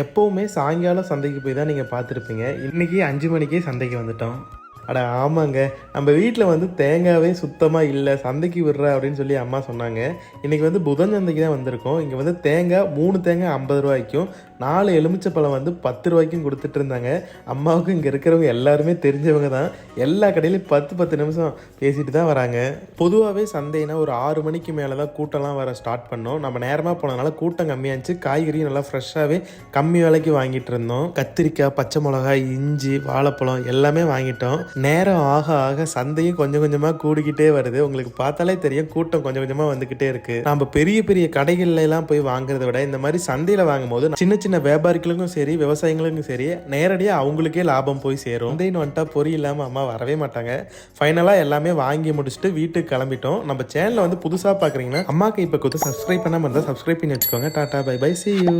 எப்போவுமே சாயங்காலம் சந்தைக்கு போய் தான் நீங்கள் பார்த்துருப்பீங்க. இன்றைக்கி அஞ்சு மணிக்கே சந்தைக்கு வந்துட்டோம். அட ஆமாங்க. நம்ம வீட்டில் வந்து தேங்காவே சுத்தமாக இல்லை சந்தைக்கு விடுற அப்படின்னு சொல்லி அம்மா சொன்னாங்க. இன்றைக்கி வந்து புதன் சந்தைக்கு தான் வந்திருக்கோம். இங்கே வந்து தேங்காய் மூணு தேங்காய் ஐம்பது ரூபாய்க்கும் நாலு எலுமிச்சப்பழம் வந்து பத்து ரூபாய்க்கும் கொடுத்துட்டு இருந்தாங்க. அம்மாவுக்கு இங்கே இருக்கிறவங்க எல்லாருமே தெரிஞ்சவங்க தான். எல்லா கடையிலையும் பத்து பத்து நிமிஷம் பேசிட்டு தான் வராங்க. பொதுவாகவே சந்தைனா ஒரு ஆறு மணிக்கு மேலே தான் கூட்டம்லாம் வர ஸ்டார்ட் பண்ணோம். நம்ம நேரமாக போனதுனால கூட்டம் கம்மியாச்சு. காய்கறியும் நல்லா ஃப்ரெஷ்ஷாகவே கம்மி விலைக்கு வாங்கிட்டு இருந்தோம். கத்திரிக்காய் பச்சை மிளகாய் இஞ்சி வாழைப்பழம் எல்லாமே வாங்கிட்டோம். நேரம் ஆக ஆக சந்தையும் கொஞ்சம் கொஞ்சமாக கூடிக்கிட்டே வருது. உங்களுக்கு பார்த்தாலே தெரியும் கூட்டம் கொஞ்சம் கொஞ்சமாக வந்துக்கிட்டே இருக்கு. நம்ம பெரிய பெரிய கடைகள்ல எல்லாம் போய் வாங்குறத விட இந்த மாதிரி சந்தையில் வாங்கும்போது சின்ன சின்ன வியாபாரிகளுக்கும் சரி விவசாயிகளுக்கும் சரி நேரடியாக அவங்களுக்கே லாபம் போய் சேரும். சந்தைன்னு வந்துட்டா பொறி இல்லாமல் அம்மா வரவே மாட்டாங்க. ஃபைனலாக எல்லாமே வாங்கி முடிச்சுட்டு வீட்டுக்கு கிளம்பிட்டோம். நம்ம சேனலை வந்து புதுசாக பார்க்குறீங்கன்னா அம்மாக்கு இப்போ கொடுத்து சப்ஸ்கிரைப் பண்ணாமல் இருந்தால் சப்ஸ்கிரைப் பண்ணி வச்சுக்கோங்க. Tata bye bye see you